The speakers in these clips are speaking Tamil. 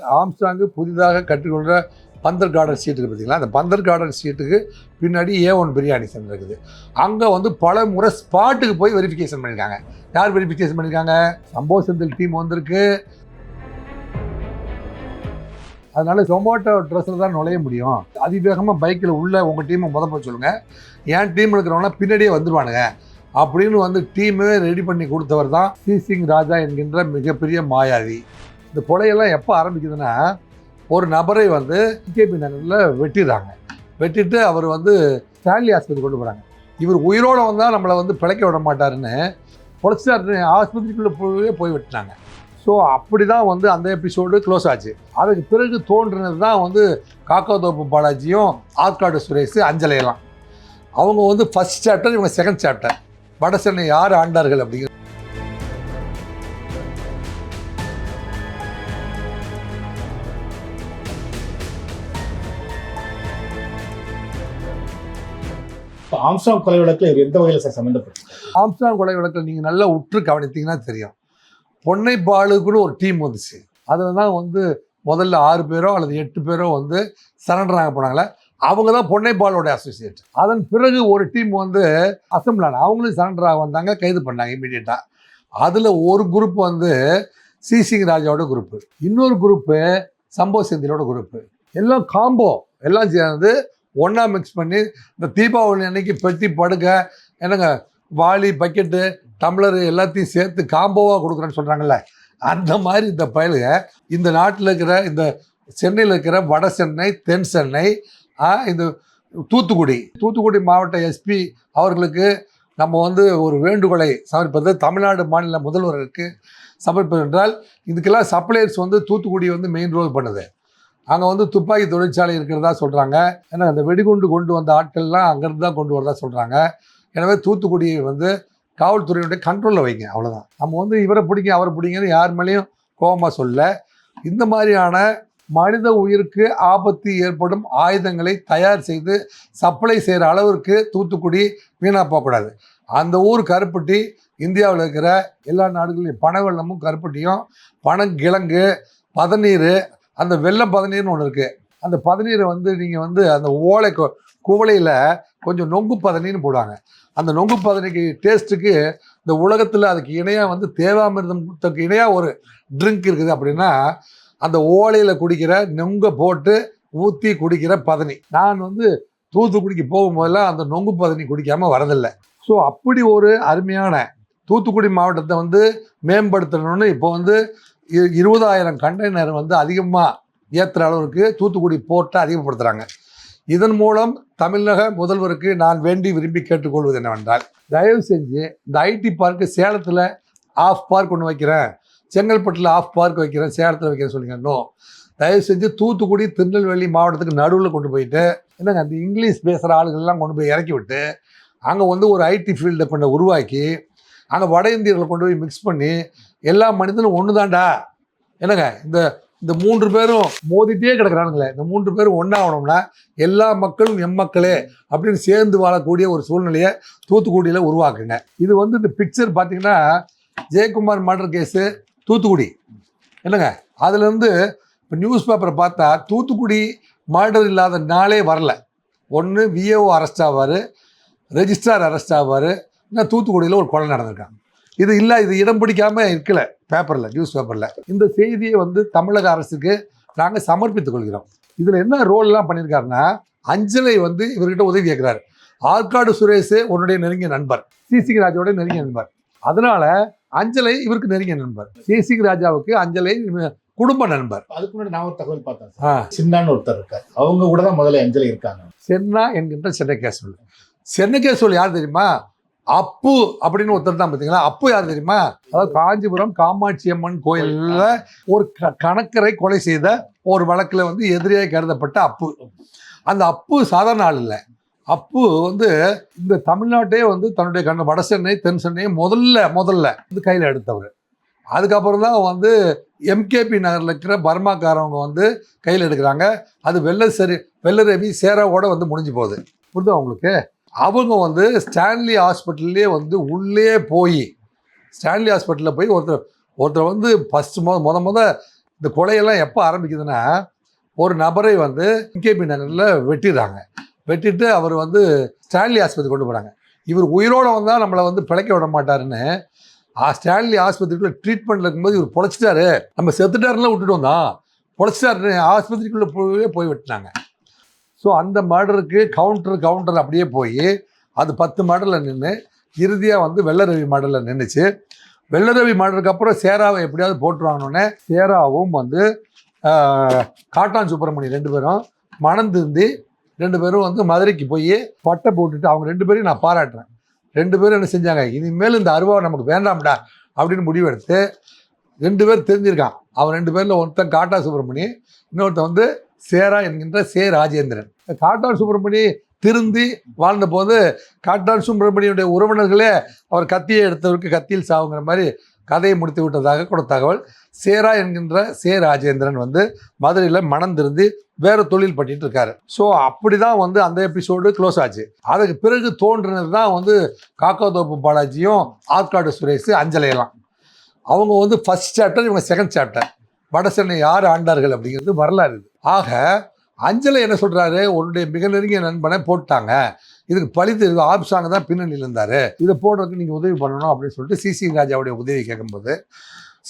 ஆம்ஸ்டாங்கு புதிதாக கற்றுக்கொள்கிற பந்தர் கார்டன் சீட் பார்த்தீங்களா? அந்த பந்தர் கார்டன் சீட்டுக்கு பின்னாடி ஏ ஒன் பிரியாணி சென்டர் இருக்குது. அங்கே வந்து பல முறை ஸ்பாட்டுக்கு போய் வெரிஃபிகேஷன் பண்ணியிருக்காங்க. யார் வெரிஃபிகேஷன் பண்ணியிருக்காங்க? சம்பவ செந்தில் டீம் வந்திருக்கு. அதனால ஜொமேட்டோ ட்ரெஸ்ஸில் தான் நுழைய முடியும். அதிவேகமாக பைக்கில் உள்ள உங்கள் டீமை முத போய் சொல்லுங்கள் என் டீம் இருக்கிறவங்களாம் பின்னாடியே வந்துடுவானுங்க அப்படின்னு வந்து டீமே ரெடி பண்ணி கொடுத்தவர் தான் சி சிங் ராஜா என்கின்ற மிகப்பெரிய மாயாவி. இந்த கொலையெல்லாம் எப்போ ஆரம்பிக்குதுன்னா ஒரு நபரை வந்து கேபி நகரில் வெட்டிடுறாங்க. வெட்டிட்டு அவர் வந்து ஸ்டான்லி ஆஸ்பத்திரி கொண்டு போகிறாங்க இவர் உயிரோடு வந்தால் நம்மளை வந்து பிழைக்க விட மாட்டாருன்னு பொழைச்சாரு ஆஸ்பத்திரிக்குள்ளே போய் போய் வெட்டினாங்க. ஸோ அப்படி தான் வந்து அந்த எபிசோடு க்ளோஸ் ஆச்சு. அதுக்கு பிறகு தோன்றினது தான் வந்து காக்காதோப்பு பாலாஜியும் ஆற்காடு சுரேஷ் அஞ்சலையெல்லாம் அவங்க வந்து ஃபர்ஸ்ட் சாப்டர் இவங்க செகண்ட் சாப்டர் வட சென்னை யார் ஆண்டார்கள் அப்படிங்கிற ஆம்ஸ்டாங் கொலை வழக்கில் இவர் எந்த வகையில் சார் சம்மந்தப்பட்டு ஆம்ஸ்டாங் கொலை வழக்கில் நீங்கள் நல்லா உற்று கவனித்தீங்கன்னா தெரியும். பொன்னை பாலுக்குன்னு ஒரு டீம் வந்துச்சு. அதில் தான் வந்து முதல்ல ஆறு பேரோ அல்லது எட்டு பேரோ வந்து சரண்டர் ஆக போனாங்களே அவங்க தான் பொன்னைப்பாலோட அசோசியேட் அதன் பிறகு ஒரு டீம் வந்து அசம்பிளான அவங்களும் சரண்டர் ஆக வந்தாங்க கைது பண்ணாங்க இமீடியட்டாக அதில் ஒரு குரூப் வந்து சி. சிங் ராஜாவோட குரூப்பு இன்னொரு குரூப்பு சம்பவ செந்திலோட குரூப்பு எல்லாம் காம்போ எல்லாம் சேர்ந்து ஒன்றா மிக்ஸ் பண்ணி இந்த தீபாவளி அன்னைக்கு பெட்டி படுக்க என்னங்க வாளி பக்கெட்டு டம்ளர் எல்லாத்தையும் சேர்த்து காம்போவாக கொடுக்குறேன்னு சொல்கிறாங்கல்ல அந்த மாதிரி இந்த பயலுக இந்த நாட்டில் இருக்கிற இந்த சென்னையில் இருக்கிற வட சென்னை தென் சென்னை இந்த தூத்துக்குடி தூத்துக்குடி மாவட்ட எஸ்பி அவர்களுக்கு நம்ம வந்து ஒரு வேண்டுகோளை சமர்ப்பது தமிழ்நாடு மாநில முதல்வருக்கு சமர்ப்பது என்றால் இதுக்கெல்லாம் சப்ளையர்ஸ் வந்து தூத்துக்குடி வந்து மெயின் ரோல் பண்ணுது. அங்கே வந்து துப்பாக்கி தொழிற்சாலை இருக்கிறதா சொல்கிறாங்க ஏன்னா அந்த வெடிகுண்டு கொண்டு வந்த ஆட்கள்லாம் அங்கேருந்து தான் கொண்டு வரதா சொல்கிறாங்க எனவே தூத்துக்குடியை வந்து காவல்துறையினுடைய கண்ட்ரோலில் வைங்க அவ்வளோதான் நம்ம வந்து இவரை பிடிங்க அவரை பிடிங்கன்னு யார் மேலேயும் கோபமாக சொல்ல. இந்த மாதிரியான மனித உயிருக்கு ஆபத்து ஏற்படும் ஆயுதங்களை தயார் செய்து சப்ளை செய்கிற அளவிற்கு தூத்துக்குடி வீணாக போகக்கூடாது. அந்த ஊர் கருப்பட்டி இந்தியாவில் இருக்கிற எல்லா நாடுகளையும் பனை வெள்ளமும் கருப்பட்டியும் பனங்கிழங்கு பதநீர் அந்த வெள்ளம் பதநீர்னு ஒன்று இருக்குது அந்த பதநீரை வந்து நீங்கள் வந்து அந்த ஓலை குவளையில் கொஞ்சம் நொங்கு பதனின்னு போடுவாங்க. அந்த நொங்கு பதனிக்கு டேஸ்ட்டுக்கு இந்த உலகத்தில் அதுக்கு இணையாக வந்து தேவாமிர்தத்துக்கு இணையாக ஒரு ட்ரிங்க் இருக்குது அப்படின்னா அந்த ஓலையில் குடிக்கிற நொங்கை போட்டு ஊற்றி குடிக்கிற பதனி நான் வந்து தூத்துக்குடிக்கு போகும்போதெல்லாம் அந்த நொங்கு பதனி குடிக்காமல் வரதில்லை. ஸோ அப்படி ஒரு அருமையான தூத்துக்குடி மாவட்டத்தை வந்து மேம்படுத்தணும்னு இப்போ வந்து இருபதாயிரம் கண்டெய்னர் வந்து அதிகமாக ஏற்றுற அளவுக்கு தூத்துக்குடி போர்ட்டை அதிகப்படுத்துகிறாங்க இதன் மூலம் தமிழக முதல்வருக்கு நான் வேண்டி விரும்பி கேட்டுக்கொள்வது என்னவென்றால் தயவு செஞ்சு இந்த ஐடி பார்க்கு சேலத்தில் ஆஃப் பார்க் ஒன்று வைக்கிறேன். செங்கல்பட்டில் ஆஃப் பார்க் வைக்கிறேன் சேலத்தில் வைக்கிறேன் சொல்லுங்க. இன்னும் தயவு செஞ்சு தூத்துக்குடி திருநெல்வேலி மாவட்டத்துக்கு நடுவில் கொண்டு போயிட்டு என்னங்க அந்த இங்கிலீஷ் பேசுகிற ஆளுகள்லாம் கொண்டு போய் இறக்கி விட்டு அங்கே வந்து ஒரு ஐடி ஃபீல்டை கொண்டு உருவாக்கி அங்கே வட இந்தியர்களை கொண்டு போய் மிக்ஸ் பண்ணி எல்லா மனிதனும் ஒன்று தான்டா என்னங்க இந்த இந்த மூன்று பேரும் மோதிட்டே கிடக்குறானுங்களே. இந்த மூன்று பேரும் ஒன்றாகணும்னா எல்லா மக்களும் எம் மக்களே அப்படின்னு சேர்ந்து வாழக்கூடிய ஒரு சூழ்நிலையை தூத்துக்குடியில் உருவாக்குங்க. இது வந்து இந்த பிக்சர் பார்த்தீங்கன்னா ஜெயக்குமார் மர்டர் கேஸு தூத்துக்குடி. என்னங்க அதுலேருந்து இப்போ நியூஸ் பேப்பரை பார்த்தா தூத்துக்குடி மர்டர் இல்லாத நாளே வரல. ஒன்று விஏஓ அரெஸ்ட் ஆவார் ரெஜிஸ்ட்ரார் அரெஸ்ட் ஆவார் இன்னும் தூத்துக்குடியில் ஒரு கொலை நடந்திருக்காங்க. இது இல்லை இது இடம் பிடிக்காம இருக்கல பேப்பரில் நியூஸ் பேப்பரில் இந்த செய்தியை வந்து தமிழக அரசுக்கு நாங்கள் சமர்ப்பித்துக் கொள்கிறோம். இதில் என்ன ரோல்லாம் பண்ணியிருக்காருன்னா அஞ்சலை வந்து இவர்கிட்ட உதவி கேட்குறாரு ஆற்காடு சுரேஷ் உன்னுடைய நெருங்கிய நண்பர் சிசிக்கு ராஜாவோட நெருங்கிய நண்பர். அதனால அஞ்சலை இவருக்கு நெருங்கிய நண்பர். சிசிக்கு ராஜாவுக்கு அஞ்சலை குடும்ப நண்பர். அதுக்கு முன்னாடி நான் ஒரு தகவல் பார்த்தேன் சின்னான்னு ஒருத்தர் இருக்கார். அவங்க கூட தான் முதல்ல அஞ்சலி இருக்காங்க. சென்னா என்கின்ற சென்னகேசவல் சென்னகேசவல் யார் தெரியுமா? அப்பு அப்படின்னு ஒருத்தர் தான் பார்த்தீங்களா? அப்பு யார் தெரியுமா? அதாவது காஞ்சிபுரம் காமாட்சி அம்மன் கோயிலில் ஒரு க கணக்கரை கொலை செய்த ஒரு வழக்கில் வந்து எதிரியாக கருதப்பட்ட அப்பு. அந்த அப்பு சாதாரண ஆள் இல்லை. அப்பு வந்து இந்த தமிழ்நாட்டையே வந்து தன்னுடைய கண்ண வட சென்னை தென் சென்னையை முதல்ல முதல்ல வந்து கையில் எடுத்தவர். அதுக்கப்புறம் தான் வந்து எம்கேபி நகரில் இருக்கிற பர்மாக்காரவங்க வந்து கையில் எடுக்கிறாங்க. அது வெள்ள சரி வெள்ளரவி சேராவோட வந்து முடிஞ்சு போகுது. புரியுதா உங்களுக்கு? அவங்க வந்து ஸ்டான்லி ஹாஸ்பிட்டல்லே வந்து உள்ளே போய் ஸ்டான்லி ஹாஸ்பிட்டலில் போய் ஒருத்தர் ஒருத்தர் வந்து ஃபஸ்ட்டு முத முத முத இந்த கொலையெல்லாம் எப்போ ஆரம்பிக்குதுன்னா ஒரு நபரை வந்து கேபி நகரில் வெட்டிடுறாங்க. வெட்டிட்டு அவர் வந்து ஸ்டான்லி ஆஸ்பத்திரி கொண்டு போகிறாங்க இவர் உயிரோடு வந்தால் நம்மளை வந்து பிழைக்க விட மாட்டாருன்னு ஆ, ஸ்டான்லி ஆஸ்பத்திரிக்குள்ளே ட்ரீட்மெண்ட்டில் இருக்கும்போது இவர் பொழைச்சிட்டாரு. நம்ம செத்துட்டாருலாம் விட்டுட்டு வந்தோம் பொழைச்சிட்டாருன்னு ஆஸ்பத்திரிக்குள்ளே போய் போய் வெட்டினாங்க. ஸோ அந்த மர்டருக்கு கவுண்டர் கவுண்டர் அப்படியே போய் அது பத்து மாடலில் நின்று இறுதியாக வந்து வெள்ளரவி மாடலில் நின்றுச்சு வெள்ளரவி மாடலுக்கு அப்புறம் சேராவை எப்படியாவது போட்டுருவாங்கன்னொடனே சேராவும் வந்து காட்டான் சுப்பிரமணி ரெண்டு பேரும் மனம் ரெண்டு பேரும் வந்து மதுரைக்கு போய் பட்டை போட்டுட்டு அவங்க ரெண்டு பேரையும் நான் பாராட்டுறேன். ரெண்டு பேரும் என்ன செஞ்சாங்க இனிமேல் இந்த அருவாவை நமக்கு வேண்டாம்டா அப்படின்னு முடிவெடுத்து ரெண்டு பேர் தெரிஞ்சிருக்கான். அவன் ரெண்டு பேரில் ஒருத்தன் காட்டா சுப்பிரமணி இன்னொருத்தன் வந்து சேரா என்கின்ற சே ராஜேந்திரன். காட்டான் சுப்பிரமணி திருந்தி வாழ்ந்தபோது காட்டான் சுப்பிரமணியுடைய உறவினர்களே அவர் கத்தியை எடுத்தவருக்கு கத்தியில் சாவுங்கிற மாதிரி கதையை முடித்து விட்டதாக கூட தகவல். சேரா என்கின்ற சே ராஜேந்திரன் வந்து மதுரையில் மனம் திருந்தி வேறு தொழில் பண்ணிட்டு இருக்காரு. ஸோ அப்படி தான் வந்து அந்த எபிசோடு க்ளோஸ் ஆச்சு. அதுக்கு பிறகு தோன்றினது தான் வந்து காக்காதோப்பு பாலாஜியும் ஆற்காடு சுரேஷ் அஞ்சலையெல்லாம் அவங்க வந்து ஃபர்ஸ்ட் சாப்டர் இவங்க செகண்ட் சாப்டர் வடசென்னை யார் ஆண்டார்கள் அப்படிங்கிறது வரலாறு ஆக அஞ்சலை என்ன சொல்கிறாரு உன்னுடைய மிக நெருங்கிய நண்பனை போட்டாங்க. இதுக்கு பழி தெரியுது ஆப்சாங்க தான் பின்னணியில் இருந்தார். இதை போடுறதுக்கு நீங்கள் உதவி பண்ணணும் அப்படின்னு சொல்லிட்டு சிசி ராஜாவுடைய உதவி கேட்கும்போது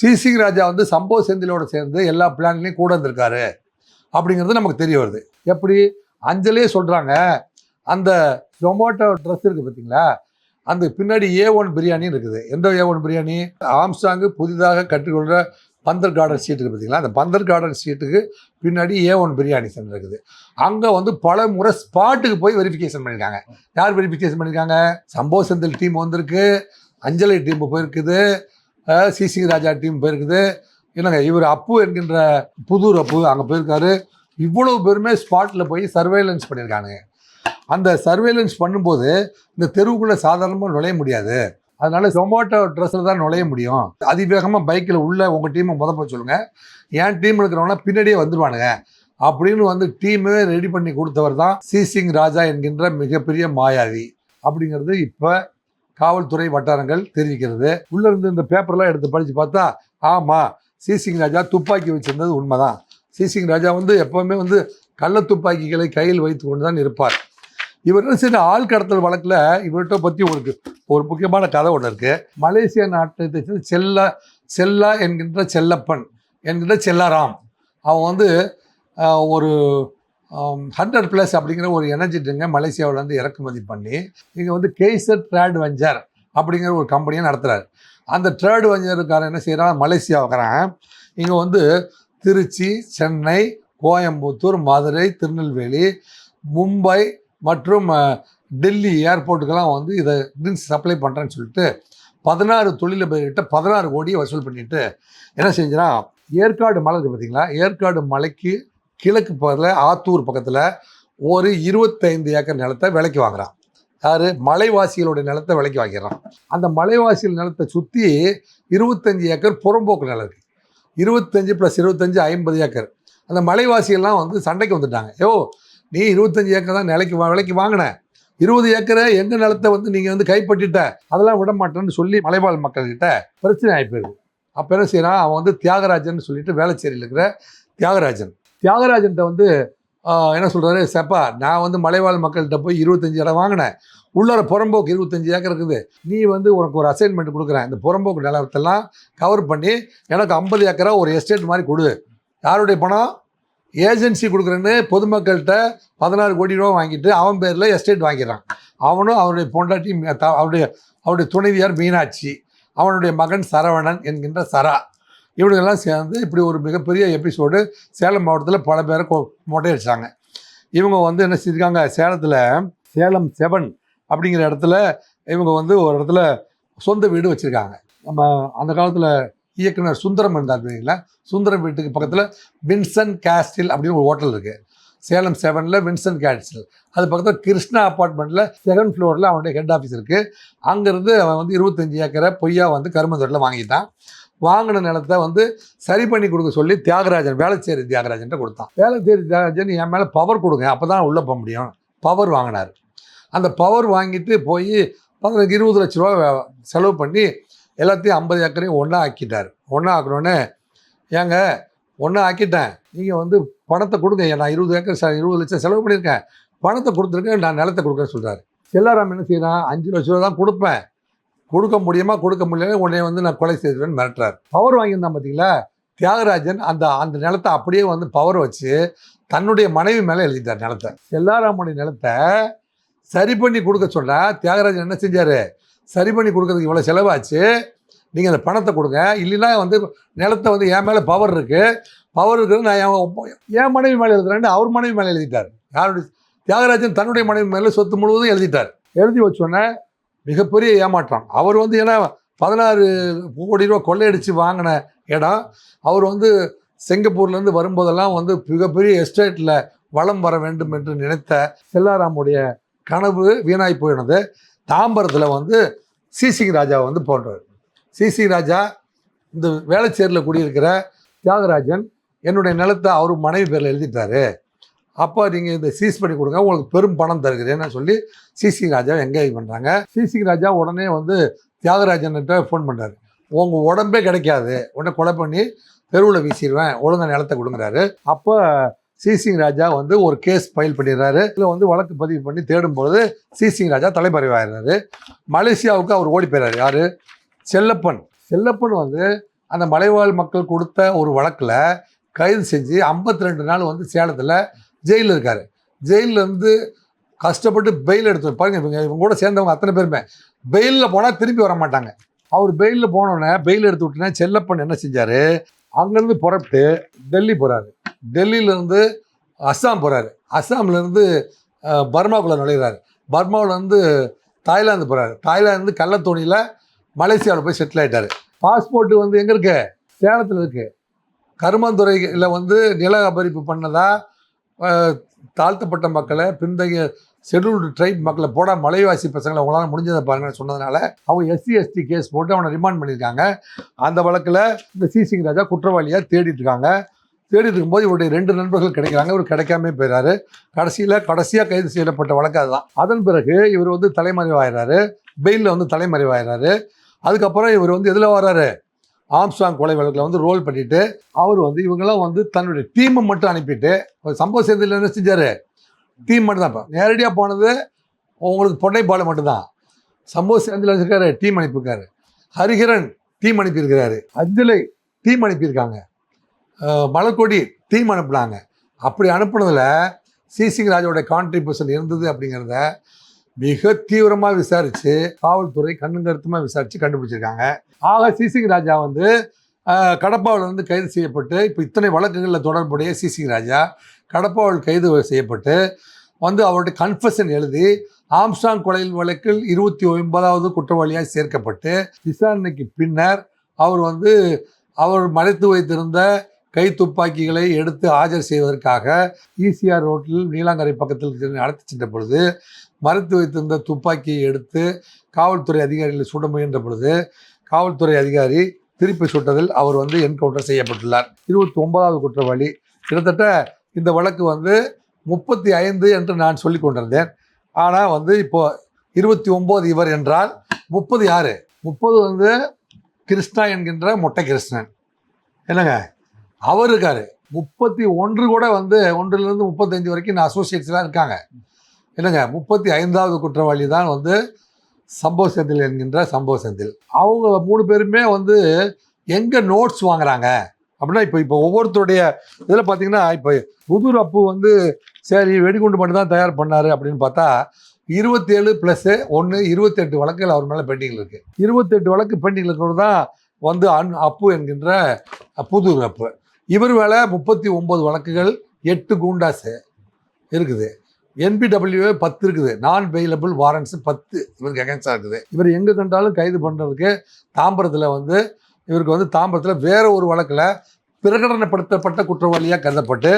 சிசி ராஜா வந்து சம்பவ செந்திலோடு சேர்ந்து எல்லா பிளான்லையும் கூட இருந்திருக்காரு அப்படிங்கிறது நமக்கு தெரிய வருது. எப்படி? அஞ்சலே சொல்கிறாங்க அந்த ஜொமோட்டோ ட்ரெஸ் இருக்குது பார்த்தீங்களா அந்த பின்னாடி ஏ ஒன் பிரியாணின்னு இருக்குது. எந்த ஏ ஒன் பிரியாணி? ஆம்ஸ்டாங்கு புதிதாக கற்றுக்கொள்கிற பந்தர் கார்டன் சீட் இருக்குது பார்த்தீங்களா அந்த பந்தர் கார்டன் சீட்டுக்கு பின்னாடி ஏ ஒன் பிரியாணி சென்டர் இருக்குது. அங்கே வந்து பல முறை ஸ்பாட்டுக்கு போய் வெரிஃபிகேஷன் பண்ணியிருக்காங்க யார் வெரிஃபிகேஷன் பண்ணியிருக்காங்க சம்போ செந்தில் டீம் வந்திருக்கு. அஞ்சலி டீம் போயிருக்குது. சிசி ராஜா டீம் போயிருக்குது. என்னங்க இவர் அப்பு என்கின்ற புதூர் அப்பு அங்கே போயிருக்காரு. இவ்வளவு பேருமே ஸ்பாட்டில் போய் சர்வேலன்ஸ் பண்ணியிருக்காங்க அந்த சர்வேலன்ஸ் பண்ணும்போது இந்த தெருவுக்குள்ளே சாதாரணமாக நுழைய முடியாது. அதனால ஜொமேட்டோ ட்ரெஸ்ஸில் தான் நுழைய முடியும். அதிவேகமாக பைக்கில் உள்ள உங்கள் டீமை முத போய் சொல்லுங்கள் என் டீம் இருக்கிறவங்க பின்னாடியே வந்துடுவானுங்க அப்படின்னு வந்து டீமே ரெடி பண்ணி கொடுத்தவர் தான் சி சிங் ராஜா என்கின்ற மிகப்பெரிய மாயாவி. அப்படிங்கிறது இப்போ காவல்துறை வட்டாரங்கள் தெரிவிக்கிறது. உள்ளேருந்து இந்த பேப்பர்லாம் எடுத்து படித்து பார்த்தா ஆமாம் சி சிங் ராஜா துப்பாக்கி வச்சிருந்தது உண்மைதான். சி சிங் ராஜா வந்து எப்போவுமே வந்து கள்ள துப்பாக்கிகளை கையில் வைத்து கொண்டு தான் இருப்பார். இவர் சில ஆள் கடத்தல் வழக்கில் இவர்கிட்ட பற்றி ஒரு ஒரு முக்கியமான கதை ஒன்று இருக்குது மலேசியா நாட்டை செல்ல செல்லா செல்லா என்கின்ற செல்லப்பன் என்கின்ற செல்லாராம். அவன் வந்து ஒரு ஹண்ட்ரட் ப்ளஸ் அப்படிங்கிற ஒரு எனர்ஜி ட்ரிங்கை மலேசியாவிலேருந்து இறக்குமதி பண்ணி இங்கே வந்து கேசர் ட்ரேட் வெஞ்சர் அப்படிங்கிற ஒரு கம்பெனியை நடத்துகிறார் அந்த ட்ரேட் வெஞ்சருக்காரன் என்ன செய்கிறான் மலேசியாவுக்கிறான் இங்கே வந்து திருச்சி சென்னை கோயம்புத்தூர் மதுரை திருநெல்வேலி மும்பை மற்றும் டெல்லி ஏர்போர்ட்டுக்கெல்லாம் வந்து இதை ட்ரிங்க்ஸ் சப்ளை பண்ணுறேன்னு சொல்லிட்டு பதினாறு தொழிலதிபர்கிட்ட பதினாறு கோடியை வசூல் பண்ணிட்டு என்ன செஞ்சான் ஏற்காடு மலை இருக்குது பார்த்தீங்களா ஏற்காடு மலைக்கு கிழக்கு பக்கத்தில் ஆத்தூர் பக்கத்தில் ஒரு இருபத்தைந்து ஏக்கர் நிலத்தை விலைக்கு வாங்குறான். யார்? மலைவாசிகளுடைய நிலத்தை விலைக்கு வாங்கிடுறான். அந்த மலைவாசிகள் நிலத்தை சுற்றி இருபத்தஞ்சி ஏக்கர் புறம்போக்கு நிலம் இருக்குது இருபத்தஞ்சி ப்ளஸ் இருபத்தஞ்சி ஐம்பது ஏக்கர். அந்த மலைவாசிகள்லாம் வந்து சண்டைக்கு வந்துட்டாங்க. யோ நீ இருபத்தஞ்சு ஏக்கர் தான் நிலைக்கு விலைக்கு வாங்கின. இருபது ஏக்கரை எங்கள் நிலத்தை வந்து நீங்கள் வந்து கைப்பற்றிட்ட? அதெல்லாம் விட மாட்டேன்னு சொல்லி மலைவாழ் மக்கள்கிட்ட பிரச்சனை ஆகி போயிடுது. அப்போ என்ன செய்யறான் அவன் வந்து தியாகராஜன் சொல்லிட்டு வேளச்சேரியில் இருக்கிற தியாகராஜன். தியாகராஜன்கிட்ட வந்து என்ன சொல்கிறாரு செப்பா நான் வந்து மலைவாழ் மக்கள்கிட்ட போய் இருபத்தஞ்சி இடம் வாங்கினேன். உள்ளார புறம்போக்கு இருபத்தஞ்சி ஏக்கர் இருக்குது. நீ வந்து உனக்கு ஒரு அசைன்மெண்ட் கொடுக்குறேன். இந்த புறம்போக்கு நிலத்தெல்லாம் கவர் பண்ணி எனக்கு ஐம்பது ஏக்கரா ஒரு எஸ்டேட் மாதிரி கொடு. யாருடைய பணம்? ஏஜென்சி கொடுக்குறேன்னு பொதுமக்கள்கிட்ட பதினாறு கோடி ரூபா வாங்கிட்டு அவன் பேரில் எஸ்டேட் வாங்கிடுறான். அவனும் அவருடைய பொண்டாட்டி அவருடைய அவருடைய துணைவியார் மீனாட்சி அவனுடைய மகன் சரவணன் என்கின்ற சரா. இவனுங்கெல்லாம் சேர்ந்து இப்படி ஒரு மிகப்பெரிய எபிசோடு சேலம் மாவட்டத்தில் பல பேரை கொ- மொட்டையடிச்சாங்க. இவங்க வந்து என்ன செஞ்சிருக்காங்க? சேலத்தில் சேலம் செவன் அப்படிங்கிற இடத்துல இவங்க வந்து ஒரு இடத்துல சொந்த வீடு வச்சுருக்காங்க. நம்ம அந்த காலத்தில் இயக்குனர் சுந்தரம் இருந்தார் இல்லைங்களா சுந்தரம் வீட்டுக்கு பக்கத்தில் வின்சன் கேஸ்டில் அப்படின்னு ஒரு ஹோட்டல் இருக்குது சேலம் செவனில் வின்சன் கேஸ்டில். அது பக்கத்தில் கிருஷ்ணா அப்பார்ட்மெண்ட்டில் செகண்ட் ஃப்ளோரில் அவனுடைய ஹெட் ஆஃபீஸ் இருக்குது அங்கேருந்து அவன் வந்து இருபத்தஞ்சி ஏக்கரை பொய்யா வந்து கருமந்தூரில் வாங்கிட்டான். வாங்கின நிலத்தை வந்து சரி பண்ணி கொடுக்க சொல்லி தியாகராஜன் வேலைச்சேரி தியாகராஜன்ட்ட கொடுத்தான். வேலைச்சேரி தியாகராஜன் என் மேலே பவர் கொடுங்க அப்போ தான் உள்ளே போக முடியும். பவர் வாங்கினார். அந்த பவர் வாங்கிட்டு போய் பதினஞ்சு இருபது லட்ச ரூபா செலவு பண்ணி எல்லாத்தையும் ஐம்பது ஏக்கரையும் ஒன்றா ஆக்கிட்டார். ஒன்றா ஆக்கணுன்னே ஏங்க ஒன்றா ஆக்கிட்டேன். நீங்கள் வந்து பணத்தை கொடுங்க நான் இருபது ஏக்கர் இருபது லட்சம் செலவு பண்ணியிருக்கேன். பணத்தை கொடுத்துருக்கேன் நான் நிலத்தை கொடுக்குறேன்னு சொல்கிறார் செல்லாராம் என்ன செய்யறான் அஞ்சு லட்ச ரூபா தான் கொடுப்பேன். கொடுக்க முடியுமா கொடுக்க முடியல உடனே வந்து நான் கொலை செய்வேன்னு மிரட்டுறார். பவர் வாங்கியிருந்தான் பார்த்தீங்களா தியாகராஜன் அந்த அந்த நிலத்தை அப்படியே வந்து பவர் வச்சு தன்னுடைய மனைவி மேலே எழுதிட்டார் நிலத்தை. செல்லாராமுடைய நிலத்தை சரி பண்ணி கொடுக்க சொன்னால் தியாகராஜன் என்ன செஞ்சார்? சரி பண்ணி கொடுக்கறதுக்கு இவ்வளோ செலவாச்சு. நீங்கள் அந்த பணத்தை கொடுங்க. இல்லைன்னா வந்து நிலத்தை வந்து என் மேலே பவர் இருக்குது பவர் இருக்குது நான் என் என் மனைவி மேலே எழுதுறேன்னு அவர் மனைவி மேலே எழுதிட்டார். யாருடைய தியாகராஜன் தன்னுடைய மனைவி மேலே சொத்து முழுவதும் எழுதிட்டார். எழுதி வச்சோன்னே மிகப்பெரிய ஏமாற்றம். அவர் வந்து ஏன்னா பதினாறு கோடி ரூபா கொள்ளையடித்து வாங்கின இடம். அவர் வந்து சிங்கப்பூர்லேருந்து வரும்போதெல்லாம் வந்து மிகப்பெரிய எஸ்டேட்டில் வளம் வர வேண்டும் என்று நினைத்த செல்லாராமுடைய கனவு வீணாய் போயினது தாம்பரத்தில் வந்து சிசிங் ராஜா வந்து போன்றார். சிசிங் ராஜா இந்த வேளச்சேரியில் குடியிருக்கிற தியாகராஜன் என்னுடைய நிலத்தை அவர் மனைவி பேரில் எழுதிட்டாரு. அப்போ நீங்கள் இந்த சீஸ் பண்ணி கொடுங்க உங்களுக்கு பெரும் பணம் தருகிறேன்னு சொல்லி சிசி ராஜா என்கரேஜ் பண்ணுறாங்க சிசி ராஜா உடனே வந்து தியாகராஜன்கிட்ட ஃபோன் பண்ணுறாரு உங்கள் உடம்பே கிடைக்காது உடனே கொலை பண்ணி தெருவில் வீசிடுவேன் ஒழுங்கா நிலத்தை கொடுங்குறாரு. அப்போ சிசிங் ராஜா வந்து ஒரு கேஸ் ஃபைல் பண்ணிடுறாரு. இதில் வந்து வழக்கு பதிவு பண்ணி தேடும்பொழுது சிசிங் ராஜா தலைமறைவாகிறாரு மலேசியாவுக்கு அவர் ஓடி போயிறாரு. யார்? செல்லப்பன். செல்லப்பன் வந்து அந்த மலைவாழ் மக்கள் கொடுத்த ஒரு வழக்கில் கைது செஞ்சு 52 ரெண்டு நாள் வந்து சேலத்தில் ஜெயிலில் இருக்கார். ஜெயிலில் இருந்து கஷ்டப்பட்டு பெயில் எடுத்து பாருங்க இவங்க இவங்க கூட சேர்ந்தவங்க அத்தனை பேருமே. பெயிலில் போனால் திரும்பி வர மாட்டாங்க அவர் பெயிலில் போனோடனே பெயில் எடுத்து விட்டுனே செல்லப்பன் என்ன செஞ்சார்? அங்கேருந்து புறப்பட்டு டெல்லி போகிறாரு டெல்லியிலேருந்து அஸ்ஸாம் போகிறாரு அஸ்ஸாம்லேருந்து பர்மாக்குள்ளே நுழைகிறாரு பர்மாவிலேருந்து தாய்லாந்து போகிறாரு தாய்லாந்து கள்ளத்தோணியில் மலேசியாவில் போய் செட்டில் ஆகிட்டார் பாஸ்போர்ட்டு வந்து எங்கே இருக்கு? சேலத்தில் இருக்குது கருமாந்துறையில் வந்து நில அபரிப்பு பண்ணதா தாழ்த்தப்பட்ட மக்களை பின்தங்கிய ஷெட்யூல்டு ட்ரைப் மக்களை போட மலைவாசி பசங்களை அவங்களால முடிஞ்சதை பாருங்கன்னு சொன்னதுனால அவங்க எஸ்சி எஸ்டி கேஸ் போட்டு அவனை ரிமாண்ட் பண்ணியிருக்காங்க. அந்த வழக்கில் இந்த சி. சிங் ராஜா குற்றவாளியாக தேடிட்டு இருக்காங்க. தேடிட்டு இருக்கும்போது இவருடைய ரெண்டு நண்பர்கள் கிடைக்கிறாங்க. இவர் கிடைக்காம போயிடுறாரு கடைசியில் கடைசியாக கைது செய்யப்பட்ட வழக்கு அதுதான். அதன் பிறகு இவர் வந்து தலைமறைவாயிடுறாரு பெயிலில் வந்து தலைமறைவாயிடுறாரு அதுக்கப்புறம் இவர் வந்து எதில் வர்றாரு ஆம்ஸ்டாங் கொலை வழக்கில் வந்து ரோல் பண்ணிட்டு அவர் வந்து இவங்கெல்லாம் வந்து தன்னுடைய டீமை மட்டும் அனுப்பிட்டு சம்பவம் சம்பவ என்ன செஞ்சார்? டீம் மட்டும்தான் இப்போ நேரடியாக போனது உங்களுக்கு பொன்னை மட்டும்தான். சம்பவ சேந்தில் இருக்காரு டீம் அனுப்பியிருக்காரு. ஹரிஹரன் டீம் அனுப்பியிருக்கிறாரு. அஞ்சலை டீம் அனுப்பியிருக்காங்க. அஹ் மலர்கொடி டீம் அனுப்புனாங்க. அப்படி அனுப்புனதில் சிசிங் ராஜாவோட கான்ட்ரிபியூஷன் இருந்தது அப்படிங்கிறத மிக தீவிரமாக விசாரித்து காவல்துறை கண்ணுங்கருத்தமாக விசாரித்து கண்டுபிடிச்சிருக்காங்க. ஆக சிசிங் ராஜா வந்து கடப்பாவிலிருந்து கைது செய்யப்பட்டு இப்போ இத்தனை வழக்குகளில் தொடர்புடைய சிசிங் ராஜா கடப்பாவில் கைது செய்யப்பட்டு வந்து அவருடைய கன்ஃபெஷன் எழுதி ஆம்ஸ்டாங் கொலை வழக்கில் இருபத்தி ஒன்பதாவது குற்றவாளியாக சேர்க்கப்பட்டு விசாரணைக்கு பின்னர் அவர் வந்து அவர் மறைத்து வைத்திருந்த கை துப்பாக்கிகளை எடுத்து ஆஜர் செய்வதற்காக ஈசிஆர் ரோட்டில் நீலாங்கரை பக்கத்தில் அழைத்து சென்ற பொழுது மறைத்து வைத்திருந்த துப்பாக்கியை எடுத்து காவல்துறை அதிகாரிகளை சுட முயன்ற பொழுது காவல்துறை அதிகாரி திருப்பி சுட்டதில் அவர் வந்து என்கவுண்டர் செய்யப்பட்டுள்ளார். இருபத்தி ஒன்பதாவது குற்றவாளி. கிட்டத்தட்ட இந்த வழக்கு வந்து முப்பத்தி ஐந்து என்று நான் சொல்லி கொண்டிருந்தேன். ஆனால் வந்து இப்போ இருபத்தி ஒம்பது இவர் என்றால் முப்பது யார்? முப்பது வந்து கிருஷ்ணா என்கின்ற மொட்டை கிருஷ்ணன் என்னங்க? அவர் இருக்கார். முப்பத்தி ஒன்று கூட வந்து ஒன்றுலேருந்து முப்பத்தஞ்சு வரைக்கும் இந்த அசோசியேட்ஸ்லாம் இருக்காங்க. என்னங்க? முப்பத்தி ஐந்தாவது குற்றவாளி தான் வந்து சம்பவ செந்தில் என்கின்ற சம்பவ செந்தில். அவங்க மூணு பேருமே வந்து எங்கே நோட்ஸ் வாங்குறாங்க? அப்படின்னா இப்போ இப்போ ஒவ்வொருத்தருடைய இதில் பார்த்தீங்கன்னா இப்போ புதூர் அப்பு வந்து சரி வெடிகுண்டு மட்டும் தான் தயார் பண்ணார் அப்படின்னு பார்த்தா இருபத்தேழு ப்ளஸ்ஸு ஒன்று இருபத்தெட்டு வழக்குகள் அவர் மேலே பெண்டிங்கில் இருக்குது இருபத்தெட்டு வழக்கு பெண்டிங்கில் இருக்கிறது தான் வந்து அன் அப்பு என்கின்ற புதூர் அப்பு. இவர் மேலே முப்பத்தி ஒம்பது வழக்குகள் எட்டு கூண்டாஸு இருக்குது. என்பிடபிள்யூ பத்து இருக்குது. நான் பெயிலபிள் வாரண்ட்ஸ் பத்து இவருக்கு எகென்ஸ்டாக இருக்குது. இவர் எங்கே கண்டாலும் கைது பண்ணுறதுக்கு தாம்பரத்தில் வந்து இவருக்கு வந்து தாம்பரத்தில் வேற ஒரு வழக்கில் பிரகடனப்படுத்தப்பட்ட குற்றவாளியாக கருதப்பட்டு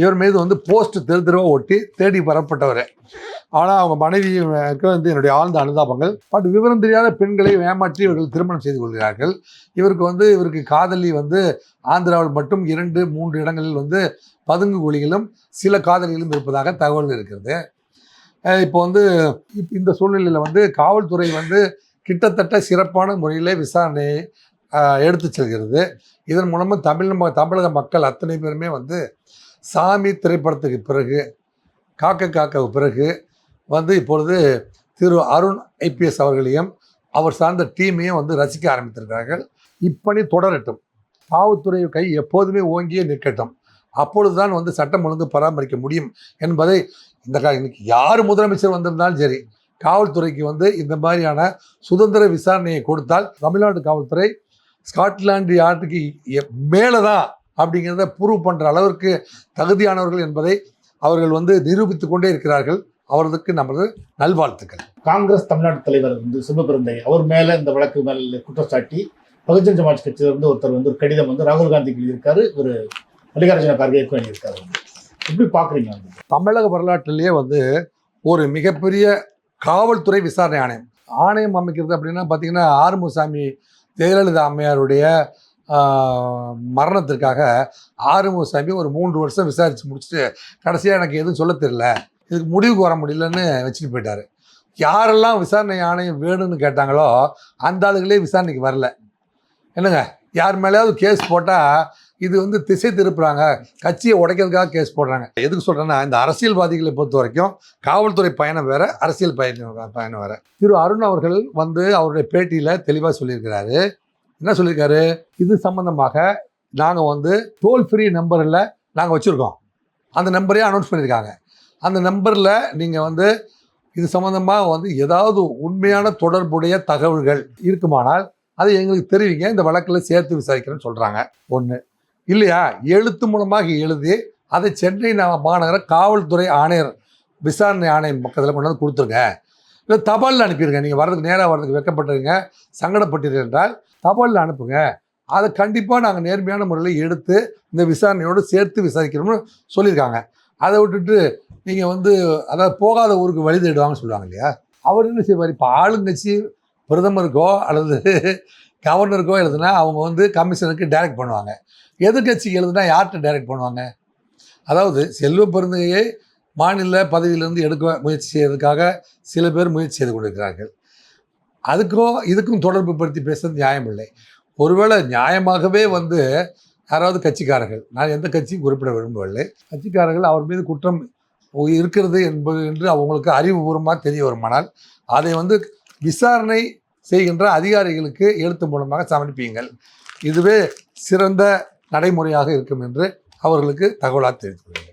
இவர் மீது வந்து போஸ்ட் தெரு தெருவாக ஒட்டி தேடி வரப்பட்டவர். ஆனால் அவங்க மனைவிக்கு வந்து என்னுடைய ஆழ்ந்த அனுதாபங்கள். பட் விவரம் தெரியாத பெண்களை ஏமாற்றி இவர்கள் திருமணம் செய்து கொள்கிறார்கள். இவருக்கு வந்து இவருக்கு காதலி வந்து ஆந்திராவில் மட்டும் இரண்டு மூன்று இடங்களில் வந்து பதுங்கு குழிகளும் சில காதலிகளும் இருப்பதாக தகவல் இருக்கிறது. இப்போ வந்து இப்ப இந்த சூழ்நிலையில் வந்து காவல்துறை வந்து கிட்டத்தட்ட சிறப்பான முறையில் விசாரணையை எடுத்து செல்கிறது. இதன் மூலமாக தமிழ் ம- தமிழக மக்கள் அத்தனை பேருமே வந்து சாமி திரைப்படத்துக்கு பிறகு காக்க காக்க பிறகு வந்து இப்பொழுது திரு அருண் ஐபிஎஸ் அவர்களையும் அவர் சார்ந்த டீமையும் வந்து ரசிக்க ஆரம்பித்திருக்கிறார்கள். இப்பணி தொடரட்டும். காவல்துறை கை எப்போதுமே ஓங்கியே நிற்கட்டும். அப்பொழுதுதான் வந்து சட்டம் ஒழுங்கு பராமரிக்க முடியும் என்பதை இந்த கா இன்னைக்கு யார் முதலமைச்சர் வந்திருந்தாலும் சரி காவல்துறைக்கு வந்து இந்த மாதிரியான சுதந்திர விசாரணையை கொடுத்தால் தமிழ்நாடு காவல்துறை ஸ்காட்லாந்து யார்டுக்கு மேலே தான் அப்படிங்கிறத ப்ரூவ் பண்ணுற அளவிற்கு தகுதியானவர்கள் என்பதை அவர்கள் வந்து நிரூபித்து கொண்டே இருக்கிறார்கள். அவர்களுக்கு நமது நல்வாழ்த்துக்கள். காங்கிரஸ் தமிழ்நாடு தலைவர் வந்து சிவபிரந்தை அவர் மேல இந்த வழக்கு மேல குற்றச்சாட்டி பகுஜன் சமாஜ் கட்சியில இருந்து ஒருத்தர் வந்து ஒரு கடிதம் வந்து ராகுல் காந்திக்கு எழுதியிருக்காரு. ஒரு மல்லிகார்ஜுன கார்கேக்கும் எழுதியிருக்காரு. எப்படி பாக்குறீங்க வந்து தமிழக வரலாற்றிலேயே வந்து ஒரு மிகப்பெரிய காவல்துறை விசாரணை ஆணையம். ஆணையம் அமைக்கிறது அப்படின்னா பார்த்தீங்கன்னா ஆறுமுகசாமி ஜெயலலிதா அம்மையாருடைய மரணத்திற்காக ஆறுமுகசாமி ஒரு மூன்று வருஷம் விசாரித்து முடிச்சுட்டு கடைசியாக எனக்கு எதுவும் சொல்ல தெரியல. இதுக்கு முடிவுக்கு வர முடியலன்னு வச்சுட்டு போயிட்டார். யாரெல்லாம் விசாரணை ஆணையம் வேணும்னு கேட்டாங்களோ அந்த ஆளுகளே விசாரணைக்கு வரல. என்னங்க? யார் மேலேயாவது கேஸ் போட்டால் இது வந்து திசை திருப்புறாங்க. கட்சியை உடைக்கிறதுக்காக கேஸ் போடுறாங்க. எதுக்கு சொல்கிறேன்னா இந்த அரசியல்வாதிகளை பொறுத்த வரைக்கும் காவல்துறை பயணம் வேற அரசியல் பயணம் பயணம் வேற. திரு அருண் அவர்கள் வந்து அவருடைய பேட்டியில் தெளிவாக சொல்லியிருக்கிறாரு. என்ன சொல்லியிருக்காரு? இது சம்பந்தமாக நாங்கள் வந்து டோல் ஃப்ரீ நம்பரில் நாங்கள் வச்சுருக்கோம். அந்த நம்பரே அனௌன்ஸ் பண்ணியிருக்காங்க. அந்த நம்பரில் நீங்கள் வந்து இது சம்மந்தமாக வந்து ஏதாவது உண்மையான தொடர்புடைய தகவல்கள் இருக்குமானால் அதை எங்களுக்கு தெரிவிங்க. இந்த வழக்கில் சேர்த்து விசாரிக்கிறேன்னு சொல்கிறாங்க ஒன்று இல்லையா? எழுத்து மூலமாக எழுதி அதை சென்னை நா- மாநகர காவல்துறை ஆணையர் விசாரணை ஆணையம் பக்கத்தில் கொண்டு வந்து கொடுத்துருங்க. இல்லை தபாலில் அனுப்பிடுங்க நீங்கள் வர்றதுக்கு நேராக வர்றதுக்கு வெக்கப்பட்டுருங்க. சங்கடப்பட்டீர்கள் என்றால் தபாலில் அனுப்புங்க. அதை கண்டிப்பாக நாங்கள் நேர்மையான முறையில் எடுத்து இந்த விசாரணையோடு சேர்த்து விசாரிக்கிறோம்னு சொல்லியிருக்காங்க. அதை விட்டுட்டு நீங்கள் வந்து அதாவது போகாத ஊருக்கு வழி தேடுவாங்கன்னு சொல்லுவாங்க இல்லையா? அவர் என்ன செய்வார்? இப்போ ஆளுங்கட்சி பிரதமருக்கோ அல்லது கவர்னருக்கோ எழுதுனா அவங்க வந்து கமிஷனருக்கு டைரக்ட் பண்ணுவாங்க. எதிர்கட்சி எழுதுனா யார்கிட்ட டைரக்ட் பண்ணுவாங்க? அதாவது செல்வ பெருந்தகையை மாநில பதவியிலிருந்து எடுக்க முயற்சி செய்வதற்காக சில பேர் முயற்சி செய்து கொண்டிருக்கிறார்கள். அதுக்கும் இதுக்கும் தொடர்பு படுத்தி பேசுறது நியாயமில்லை ஒருவேளை நியாயமாகவே வந்து யாராவது கட்சிக்காரர்கள் நான் எந்த கட்சியும் குறிப்பிட விரும்பவில்லை. கட்சிக்காரர்கள் அவர் மீது குற்றம் இருக்கிறது என்பது என்று அவங்களுக்கு அறிவுபூர்வமாக தெரிய வருமானால் அதை வந்து விசாரணை செய்கின்ற அதிகாரிகளுக்கு எழுத்து மூலமாக சமர்ப்பியுங்கள். இதுவே சிறந்த நடைமுறையாக இருக்கும் என்று அவர்களுக்கு தகவலாக தெரிவித்துள்ளது